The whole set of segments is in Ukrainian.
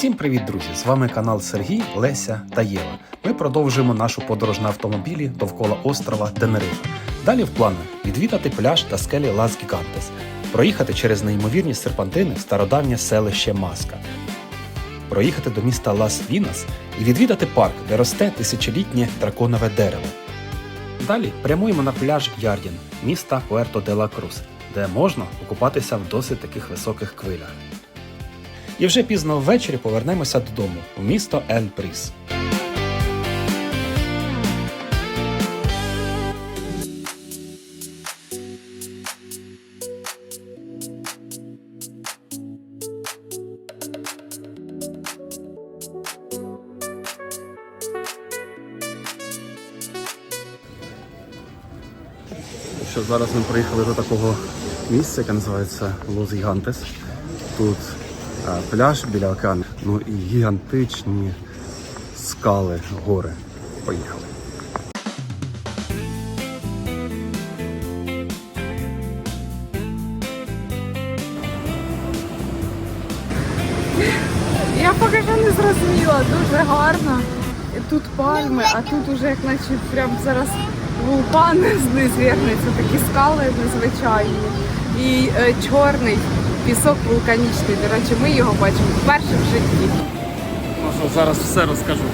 Всім привіт, друзі! З вами канал Сергій, Леся та Єва. Ми продовжуємо нашу подорож на автомобілі довкола острова Тенерифе. Далі в планах відвідати пляж та скелі Лас Гігантес, проїхати через неймовірні серпантини в стародавнє селище Маска, проїхати до міста Лас Вінас і відвідати парк, де росте тисячолітнє драконове дерево. Далі прямуємо на пляж Ярдін міста Пуерто де ла Крус, де можна окупатися в досить таких високих хвилях. І вже пізно ввечері повернемося додому у місто Ель Пріс. Що зараз ми приїхали до такого місця, яке називається Лос Гігантес. Тут пляж біля океану, ну і гігантичні скали, гори. Поїхали. Я поки що не зрозуміла, дуже гарно. Тут пальми, а тут уже як наче прям зараз вулкан знизу такі скали незвичайні. І е, чорний пісок вулканічний. До речі, ми його бачимо вперше в житті. Ну що, зараз все розкажу.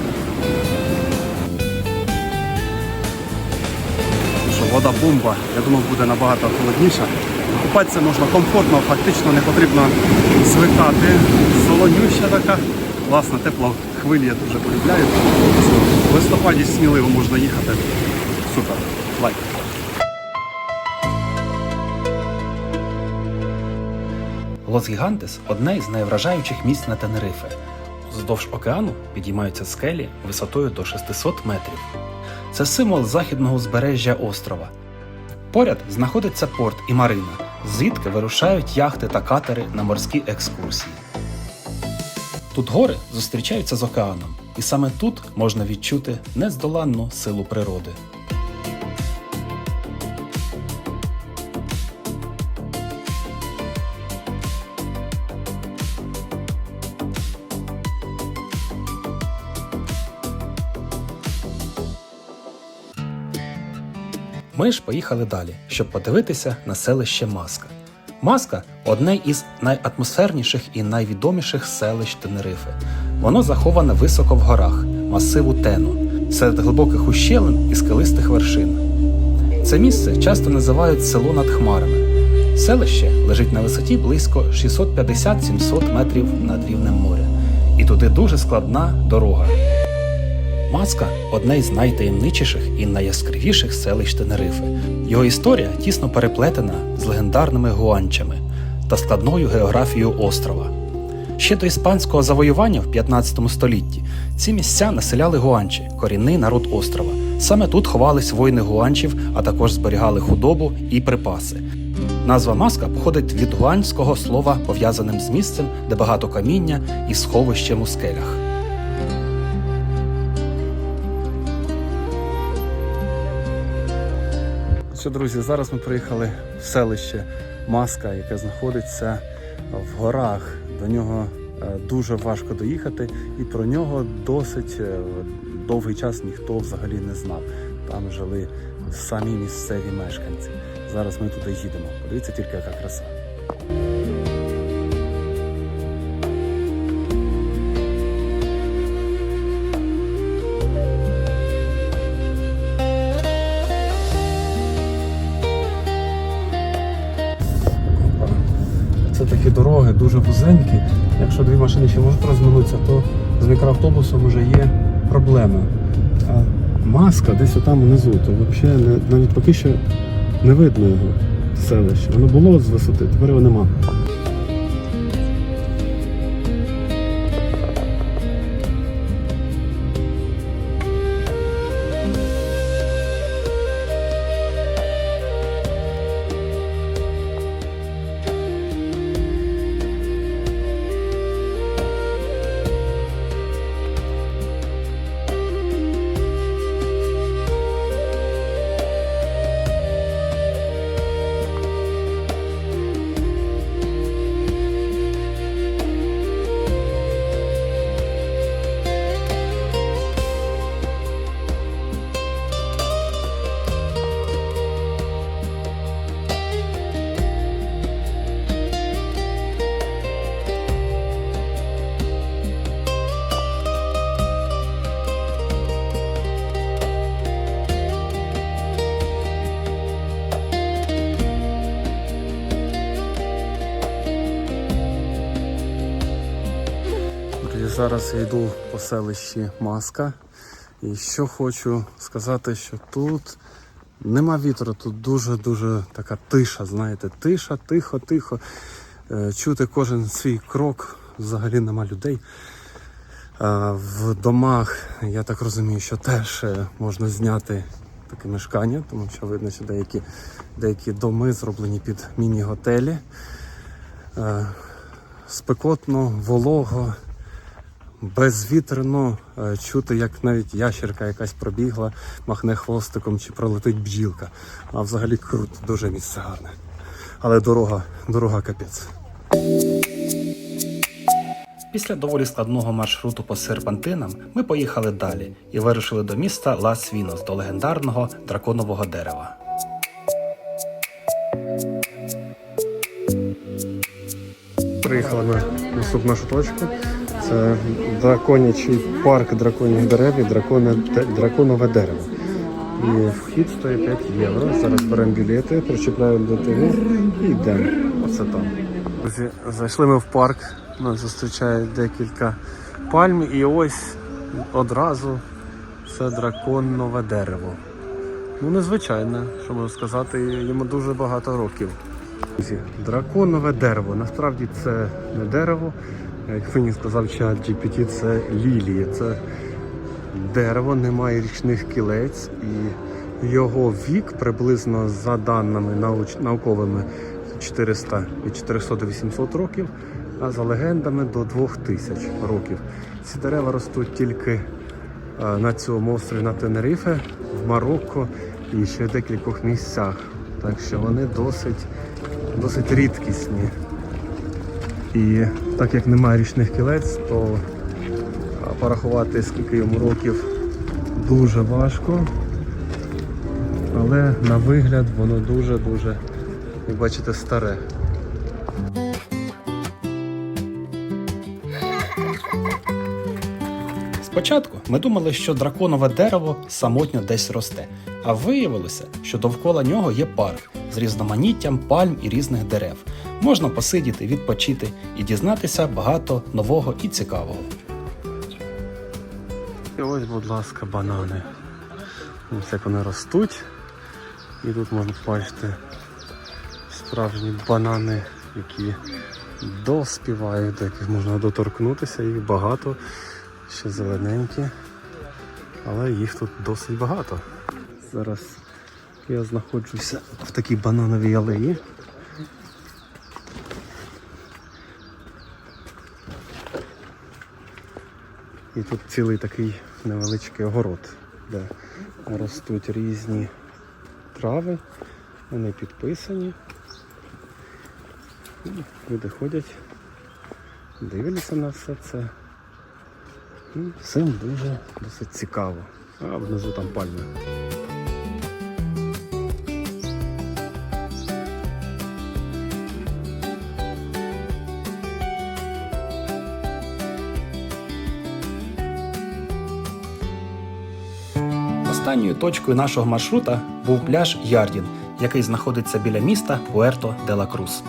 Що, вода бомба, я думав, буде набагато холодніша. Купатися можна комфортно, фактично не потрібно звикати. Солонюща така. Класна, тепла хвилі я дуже полюбляю. В листопаді сміливо можна їхати. Супер. Лайк. Лос Гігантес одне із найвражаючих місць на Тенерифе. Вздовж океану підіймаються скелі висотою до 600 метрів. Це символ західного узбережжя острова. Поряд знаходиться порт і марина, звідки вирушають яхти та катери на морські екскурсії. Тут гори зустрічаються з океаном, і саме тут можна відчути нездоланну силу природи. Ми ж поїхали далі, щоб подивитися на селище Маска. Маска одне із найатмосферніших і найвідоміших селищ Тенерифи. Воно заховане високо в горах, масиву Тену, серед глибоких ущелин і скелистих вершин. Це місце часто називають село над хмарами. Селище лежить на висоті близько 650-700 метрів над рівнем моря, і туди дуже складна дорога. Маска одне із найтаємничіших і найяскравіших селищ Тенерифи. Його історія тісно переплетена з легендарними гуанчами та складною географією острова. Ще до іспанського завоювання в 15 столітті ці місця населяли гуанчі, корінний народ острова. Саме тут ховались воїни гуанчів, а також зберігали худобу і припаси. Назва маска походить від гуанського слова, пов'язаним з місцем, де багато каміння і сховищем у скелях. Що, друзі, зараз ми приїхали в селище Маска, яке знаходиться в горах. До нього е, дуже важко доїхати, і про нього досить е, довгий час ніхто взагалі не знав. Там жили самі місцеві мешканці. Зараз ми туди їдемо. Подивіться тільки, яка краса. Дуже вузенькі. Якщо дві машини ще можуть розминутися, то з мікроавтобусом вже є проблеми. А маска десь отам внизу, то взагалі навіть поки що не видно його селище. Воно було з висоти, тепер його нема. Зараз я йду по селищі Маска. І що хочу сказати, що тут нема вітру, тут дуже-дуже така тиша, знаєте, тиша, тихо, тихо. Е, Чути кожен свій крок, взагалі нема людей. В домах, я так розумію, що теж е, можна зняти таке мешкання, тому що видно, що деякі, деякі доми зроблені під міні-готелі. Е, Спекотно, волого, безвітряно е, чути, як навіть ящерка якась пробігла, махне хвостиком чи пролетить бджілка. А взагалі круто, дуже місце гарне. Але дорога, дорога капець. Після доволі складного маршруту по серпантинам ми поїхали далі і вирушили до міста Лас Вінос, до легендарного драконового дерева. Приїхали ми в наступну нашу точку. Це драконячий парк драконіх дерев і драконе, драконове дерево. І вхід стоїть 5 євро. Зараз беремо білети, причіпляємо ТВ і йдемо. Оце там. Друзі, зайшли ми в парк, нас зустрічає декілька пальм, і ось одразу це драконове дерево. Ну, незвичайне, що можу сказати, йому дуже багато років. Друзі, Драконове дерево. Насправді це не дерево. Як мені сказав чат GPT, це лілії. Це дерево, немає річних кілець, і його вік приблизно за даними науч... науковими 400 від 400 до 800 років, а за легендами до 2000 років. Ці дерева ростуть тільки е, на цьому острові на Тенерифе, в Марокко і ще в декількох місцях. Так що вони досить, досить рідкісні. І так як немає річних кілець, то порахувати скільки йому років дуже важко. Але на вигляд воно дуже-дуже, як бачите, старе. Спочатку ми думали, що драконове дерево самотньо десь росте, а виявилося, що довкола нього є парк з різноманіттям пальм і різних дерев. Можна посидіти, відпочити і дізнатися багато нового і цікавого. І ось, будь ласка, банани. Ось як вони ростуть. І тут можна бачити справжні банани, які доспівають, до яких можна доторкнутися, їх багато, ще зелененькі, але їх тут досить багато. Зараз я знаходжуся в такій банановій алеї. І тут цілий такий невеличкий огород, де ростуть різні трави, вони підписані. Люди ходять, дивляться на все це. І всім дуже досить цікаво. А внизу там пальми. Останньою точкою нашого маршрута був пляж Ярдін, який знаходиться біля міста Пуерто де ла Крус.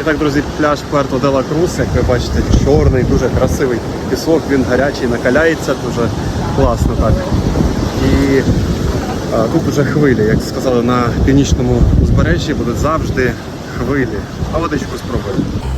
І так, друзі, пляж Пуерто де ла Крус, як ви бачите, чорний, дуже красивий пісок, він гарячий, накаляється, дуже класно так. І а, тут вже хвилі, як сказали, на північному узбережжі будуть завжди хвилі. А водичку спробуємо.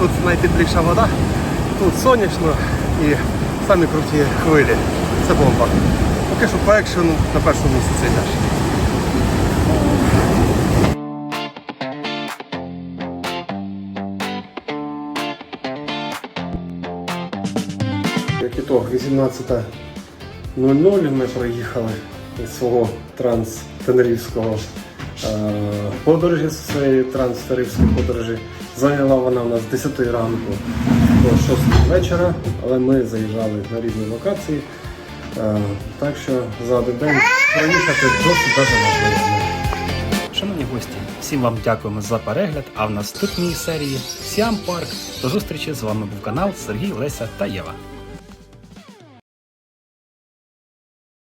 Тут найтепліша вода, тут сонячно і самі круті хвилі. Це бомба. Поки що по екшену на першому місці цей пляж. Як ітог, 18.00 ми проїхали із свого транс-тенерівського е, подорожі, з цієї транс-тенерівської подорожі. Зайняла вона у нас з 10 ранку до 6 вечора, але ми заїжджали на різні локації. Е, Так що за один день проїхати досить даже можливо. Шановні гості, всім вам дякуємо за перегляд. А в наступній серії Сіам Парк. До зустрічі з вами був канал Сергій, Леся та Єва.